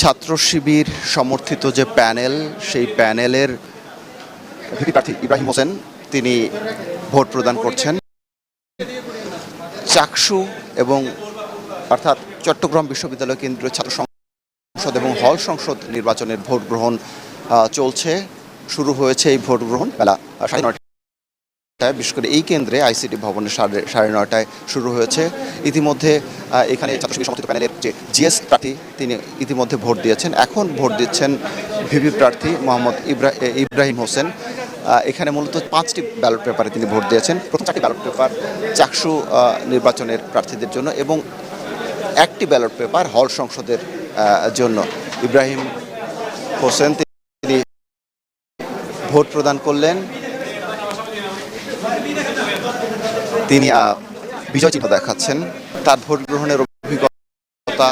ছাত্র শিবির সমর্থিত যে প্যানেল, সেই প্যানেলের প্রার্থী ইব্রাহিম হোসেন তিনি ভোট প্রদান করছেন। চাকসু এবং অর্থাৎ চট্টগ্রাম বিশ্ববিদ্যালয় কেন্দ্রীয় ছাত্র সংসদ এবং হল সংসদ নির্বাচনের ভোট গ্রহণ চলছে। শুরু হয়েছে এই ভোট গ্রহণ বেলা সাড়ে নয়টায়, বিশেষ করে এই কেন্দ্রে আইসিটি ভবনের সাড়ে সাড়ে নয়টায় শুরু হয়েছে। ইতিমধ্যে এখানে ছাত্রশিবির সমর্থিত প্যানেলের যে জিএস প্রার্থী, তিনি ইতিমধ্যে ভোট দিয়েছেন। এখন ভোট দিচ্ছেন ভিভি প্রার্থী মোহাম্মদ ইব্রা- ইব্রাহিম হোসেন। এখানে মূলত পাঁচটি ব্যালট পেপারে তিনি ভোট দিয়েছেন। প্রথম চারটি ব্যালট পেপার চাকসু নির্বাচনের প্রার্থীদের জন্য এবং একটি ব্যালট পেপার হল সংসদের জন্য। ইব্রাহিম হোসেন, তিনি ভোট প্রদান করলেন। তিনি বিজয় চিহ্ন দেখাচ্ছেন। তার ভোট গ্রহণের অভিজ্ঞতা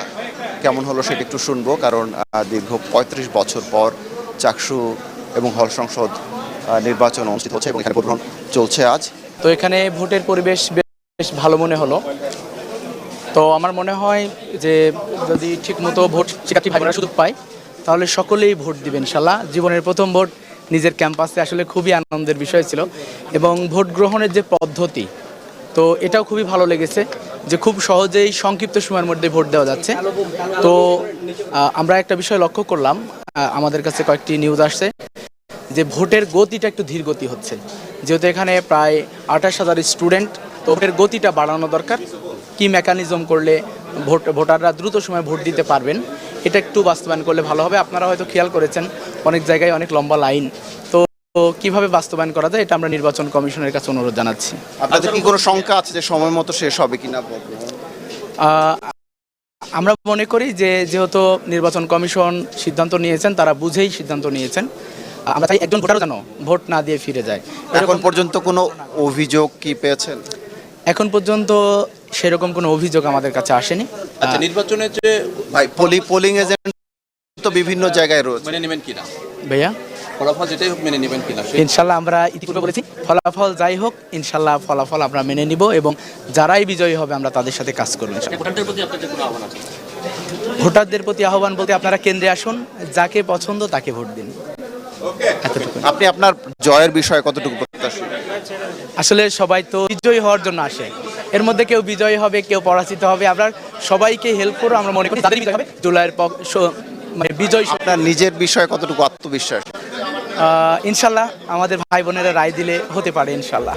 কেমন হলো সেটা একটু শুনব, কারণ দীর্ঘ পঁয়ত্রিশ বছর পর চাকসু এবং হল সংসদ নির্বাচন অনুষ্ঠিত হচ্ছে এবং এখানে ভোট গ্রহণ চলছে আজ। তো এখানে ভোটের পরিবেশ বেশ ভালো মনে হলো। তো আমার মনে হয় যে যদি ঠিকমতো ভোট শিক্ষার্থী ভাই বোনেরা সুযোগ পায়, তাহলে সকলেই ভোট দিবেন ইনশাল্লাহ। জীবনের প্রথম ভোট নিজের ক্যাম্পাসে আসলে খুবই আনন্দের বিষয় ছিল। এবং ভোট গ্রহণের যে পদ্ধতি তো এটাও খুবই ভালো লেগেছে যে খুব সহজেই সংক্ষিপ্ত সময়ের মধ্যে ভোট দেওয়া যাচ্ছে। তো আমরা একটা বিষয় লক্ষ্য করলাম আমাদের কাছে কয়েকটি নিউজ আসছে যে ভোটের গতিটা একটু ধীর গতি হচ্ছে। যেহেতু এখানে প্রায় আঠাশ হাজার স্টুডেন্ট তো ভোটের গতিটা বাড়ানো দরকার। কি মেকানিজম করলে ভোট, ভোটাররা দ্রুত সময় ভোট দিতে পারবেন, এটা একটু বাস্তবায়ন করলে ভালো হবে। আপনারা হয়তো খেয়াল করেছেন, অনেক জায়গায় অনেক লম্বা লাইন তো কীভাবে বাস্তবায়ন করা যায় এটা আমরা নির্বাচন কমিশনের কাছে অনুরোধ জানাচ্ছি। আপনাদের কি কোনো শঙ্কা আছে যে সময় মতো শেষ হবে কিনা? ভোট আমরা মনে করি যে যেহেতু নির্বাচন কমিশন সিদ্ধান্ত নিয়েছেন তারা বুঝেই সিদ্ধান্ত নিয়েছেন। আমরা চাই একজন ভোটারও যেন ভোট না দিয়ে ফিরে যায়। এখন পর্যন্ত কোনো অভিযোগ কি পেয়েছেন? এখন পর্যন্ত সেরকম কোনো অভিযোগ আমাদের কাছে আসেনি। আচ্ছা নির্বাচনের যে ভাই পোলি পোলিং এজেন্ট তো বিভিন্ন জায়গায় রয়েছে। মেনে নেবেন কিনা? ভাইয়া? ফলাফল যেটাই হোক মেনে নেবেন কিনা ইনশাল্লাহ আমরা ইতিপূর্বে বলেছি ফলাফল যাই হোক ইনশাল্লাহ ফলাফল আমরা মেনে নিব এবং যারাই বিজয়ী হবে আমরা তাদের সাথে কাজ করব ভোটারদের প্রতি আহ্বান আছে? ভোটারদের প্রতি আহ্বান বলতে আপনারা কেন্দ্রে আসুন যাকে পছন্দ তাকে ভোট দিন। আপনি আপনার জয়ের বিষয়ে কতটুকু প্রত্যাশী? আসলে সবাই তো বিজয়ী হওয়ার জন্য আসে। এর মধ্যে কেউ বিজয়ী হবে কেউ পরাজিত হবে আমরা সবাইকে হেল্প করব আমরা মনে করি তাদের বিজয় হবে। জুলাইয়ের মানে বিজয় আপনার নিজের বিষয়ে কতটুকু আত্মবিশ্বাস? আহ, ইনশাল্লাহ আমাদের ভাই বোনেরা রায় দিলে হতে পারে ইনশাল্লাহ।